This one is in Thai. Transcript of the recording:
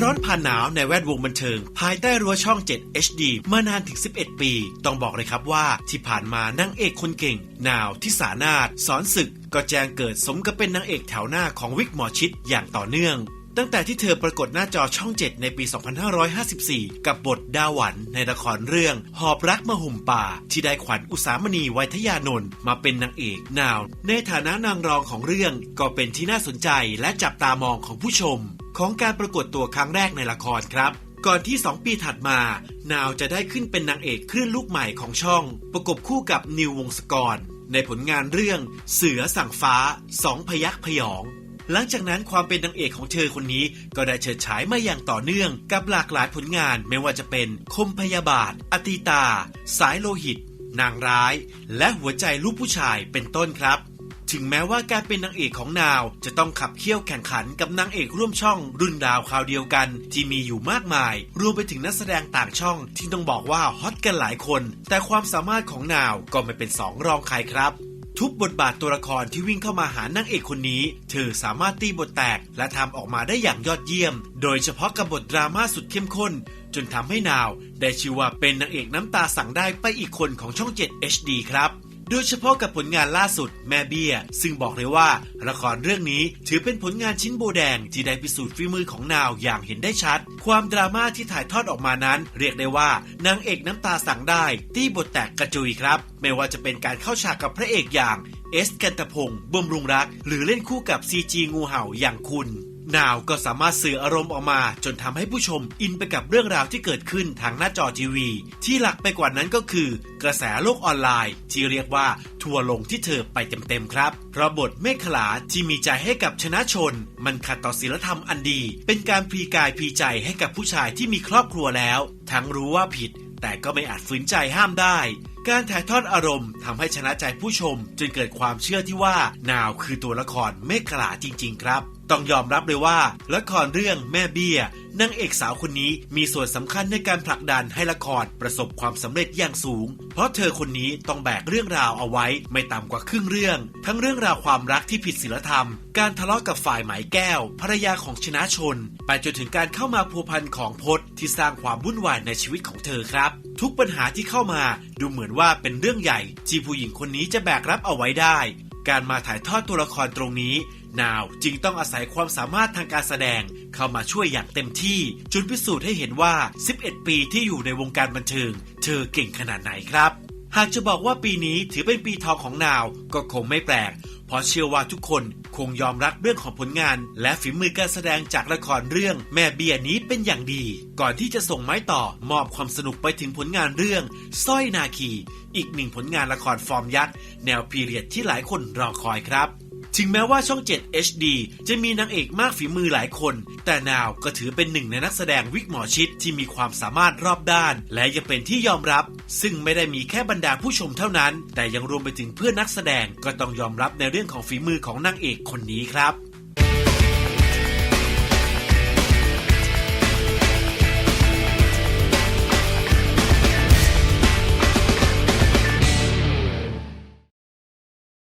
ร้อนผ่านหนาวในแวดวงบันเทิง ภายใต้รั้วช่อง 7 HD มานานถึง 11 ปี ต้องบอกเลยครับว่าที่ผ่านมานางเอกคนเก่ง นาวทิสานาถสอนศึก ก็แจ้งเกิดสมกับเป็นนางเอกแถวหน้าของวิกหมอชิดอย่างต่อเนื่องตั้งแต่ที่เธอปรากฏหน้าจอช่อง 7 ในปี 2554 กับบทดาหวันในละครเรื่อง หอบรักมาห่มป่า ที่ได้ขวัญอุสามณีไวยทยานนท์มาเป็นนางเอกนาว ในฐานะนางรองของเรื่องก็เป็นที่น่าสนใจและจับตามองของผู้ชม ของการปรากฏตัวครั้งแรกในละครครับ ก่อนที่ 2 ปีถัดมา นาวจะได้ขึ้นเป็นนางเอกคลื่นลูกใหม่ของช่อง ประกบคู่กับนิววงศกร ในผลงานเรื่อง เสือสั่งฟ้าสองพยักพยอง หลังจากนั้นความเป็นนางเอกของเธอคนนี้ก็ได้เฉิดฉายมาอย่างต่อเนื่องกับหลากหลายผลงานไม่ว่าจะเป็น คมพยาบาท อติตา สายโลหิต นางร้าย และหัวใจลูกผู้ชายเป็นต้นครับ ถึงแม้ว่าการเป็นนางเอกของนาว จะต้องขับเคี่ยวแข่งขันกับนางเอกร่วมช่อง รุ่นดาวคราวเดียวกัน ที่มีอยู่มากมาย รวมไปถึงนักแสดงต่างช่องที่ต้องบอกว่าฮอตกันหลายคน แต่ความสามารถของนาวก็ไม่เป็นสองรองใครครับทุกบทบาทตัวละครที่วิ่งเข้ามาหานางเอกคนนี้ เธอสามารถตีบทแตกและทำออกมาได้อย่างยอดเยี่ยม โดยเฉพาะกับบทดราม่าสุดเข้มข้น จนทำให้นาว ได้ชื่อว่าเป็นนางเอกน้ำตาสั่งได้ไปอีกคนของช่อง 7 HD ครับ โดยเฉพาะกับผลงานล่าสุดแม่เบี้ย ซึ่งบอกเลยว่า ละครเรื่องนี้ถือเป็นผลงานชิ้นโบแดงที่ได้พิสูจน์ฝีมือของนาวอย่างเห็นได้ชัด ความดราม่าที่ถ่ายทอดออกมานั้น เรียกได้ว่านางเอกน้ำตาสั่งได้ตีบทแตกกระจุยครับ ไม่ว่าจะเป็นการเข้าฉากกับพระเอกอย่างเอสกันตพงศ์บำรุงรัก หรือเล่นคู่กับซีจีงูเห่าอย่างคุณ นาวก็สามารถสื่ออารมณ์ออกมา จนทำให้ผู้ชมอินไปกับเรื่องราวที่เกิดขึ้นทางหน้าจอทีวี ที่หลักไปกว่านั้นก็คือ กระแสโลกออนไลน์ ที่เรียกว่าทัวร์ลงที่เธอไปเต็มๆครับเพราะบทเมฆขลาที่มีใจให้กับชนะชน มันขัดต่อศีลธรรมอันดี เป็นการพลีกายพลีใจให้กับผู้ชายที่มีครอบครัวแล้ว ทั้งรู้ว่าผิด แต่ก็ไม่อาจฝืนใจห้ามได้ การถ่ายทอดอารมณ์ทำให้ชนะใจผู้ชม จนเกิดความเชื่อที่ว่านาวคือตัวละครเมฆขลาจริง ๆ ครับ ต้องยอมรับเลยว่า ละครเรื่องแม่เบี้ยนางเอกสาวคนนี้มีส่วนสำคัญในการผลักดันให้ละครประสบความสำเร็จอย่างสูง เพราะเธอคนนี้ต้องแบกเรื่องราวเอาไว้ไม่ต่ำกว่าครึ่งเรื่อง ทั้งเรื่องราวความรักที่ผิดศีลธรรม การทะเลาะกับฝ่ายหมายแก้ว ภรรยาของชนะชน ไปจนถึงการเข้ามาพัวพันของพจน์ที่สร้างความวุ่นวายในชีวิตของเธอครับทุกปัญหาที่เข้ามาดูเหมือนว่าเป็นเรื่องใหญ่ที่ผู้หญิงคนนี้จะแบกรับเอาไว้ได้ การมาถ่ายทอดตัวละครตรงนี้ นาวจึงต้องอาศัยความสามารถทางการแสดง เข้ามาช่วยอย่างเต็มที่จนพิสูจน์ให้เห็นว่า 11 ปีที่อยู่ในวงการบันเทิง เธอเก่งขนาดไหนครับ หากจะบอกว่าปีนี้ถือเป็นปีทองของนาวก็คงไม่แปลก ราะเชื่อว่าทุกคนคงยอมรับเรื่องของผลงาน และฝีมือการแสดงจากละครเรื่องแม่เบียนี้เป็นอย่างดี ก่อนที่จะส่งไม้ต่อมอบความสนุกไปถึงผลงานเรื่องสร้อยนาคี อีกหนึ่งผลงานละครฟอร์มยักษ์แนวพีเรียดที่หลายคนรอคอยครับ ถึงแม้ว่าช่อง 7 HD จะมีนางเอกมากฝีมือหลายคน แต่นาวก็ถือเป็นหนึ่งในนักแสดงวิกหมอชิดที่มีความสามารถรอบด้าน และยังเป็นที่ยอมรับ ซึ่งไม่ได้มีแค่บรรดาผู้ชมเท่านั้น แต่ยังรวมไปถึงเพื่อนนักแสดงก็ต้องยอมรับในเรื่องของฝีมือของนางเอกคนนี้ครับ